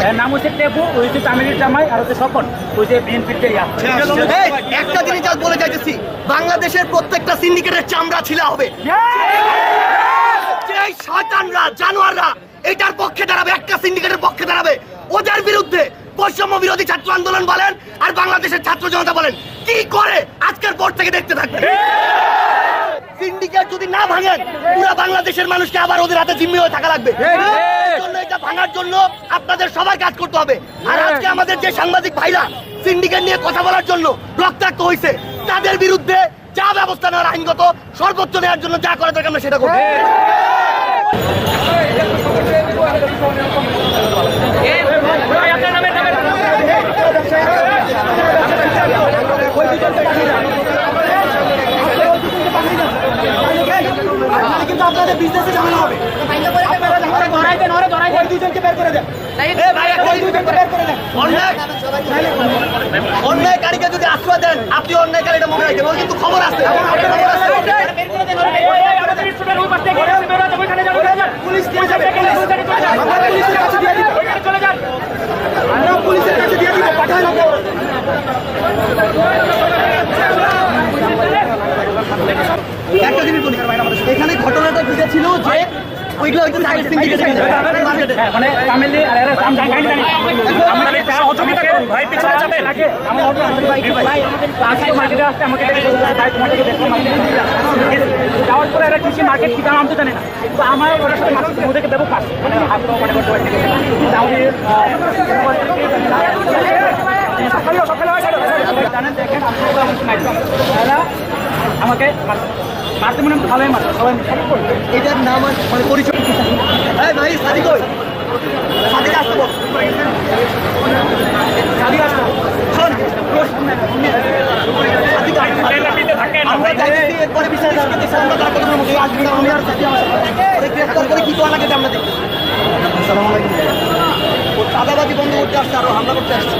এর নাম হচ্ছে টেপু ওই হচ্ছে তামিলের জামাই আর হচ্ছে স্বপন। ওই যে বিএনপির ইয়া। এই, একটা জিনিস আজ বলে যাইতেছি বাংলাদেশের প্রত্যেকটা সিন্ডিকেটের চামড়া ছিলা হবে। এই শয়তানরা জানোয়াররা এটার পক্ষে দাঁড়াবে একটা সিন্ডিকেটের পক্ষে দাঁড়াবে। ওদের বিরুদ্ধে বৈষম্য বিরোধী ছাত্র আন্দোলন বলেন আর বাংলাদেশের ছাত্র জনতা বলেন কি করে আজকের পর থেকে দেখতে থাকবেন সিন্ডিকেট যদি না ভাঙেন পুরো বাংলাদেশের মানুষকে আবার ওদের হাতে জিম্মি হয়ে থাকা লাগবে। জন্য এটা ভাঙার জন্য আপনাদের সবার কাজ করতে হবে। আর আজকে আমাদের যে সাংবাদিক ভাইরা সিন্ডিকেট নিয়ে কথা বলার জন্য রক্তাক্ত হয়েছে তাদের বিরুদ্ধে যা ব্যবস্থা নেওয়ার আইনগত সর্বোচ্চ নেওয়ার জন্য যা করা দরকার আমরা সেটা করব। কিন্তু আপনাদের বিজনেসে ঝামেলা হবে। অন্যায়কারীকে যদি আশ্রয় দেন আপনি অন্যায়কারীটা মনে রাখবেন ওর কিন্তু খবর আছে। পুলিশ দিয়ে পুলিশের কাছে দিয়ে দিব আমরা পুলিশের কাছে দিয়ে দিব পাঠান একটা জিনিস বলি। এখানে ঘটনাটা ঘটেছিল যে ওইগুলো হয়তো সাইড সিন্ডিকেট হ্যাঁ, মানে তামিলি আর এরা আম- জানি, জানি। আমরা এটা অসুবিধা করুন, ভাই, পিছনে যাবেন। আমার অটো আছে, ভাই, ভাই, আজকে মার্কেটে আসতে আমাকে ভাই, তোমাকে দেখে মার্কেটে যাওয়ার পরে এরা কৃষি মার্কেট কি দাম আমি তো জানি না। তো আমার ওরা সাথে মাছ ওদেরকে দেবো পাস মানে হাত মানে করতে পারছি সকালে সকালে হয় জানেন দেখেন আমাকে। মারতে মনে হয় ভালোই মারছে সবাই এটার নাম আর মানে পরিচয় এই ভাই সাদিক কই? সাদিক আসতে বল। সাদিক আসতে শোন আমরা চাইছি এরপরে বিচার আমরা তার কথা মতো আসবে না। আমার গ্রেফতার করে কি করা লাগে আমরা দেখি আসসালামু আলাইকুম। চাঁদাবাজি বন্ধ করতে আসছে আরও হামলা করতে আসছে।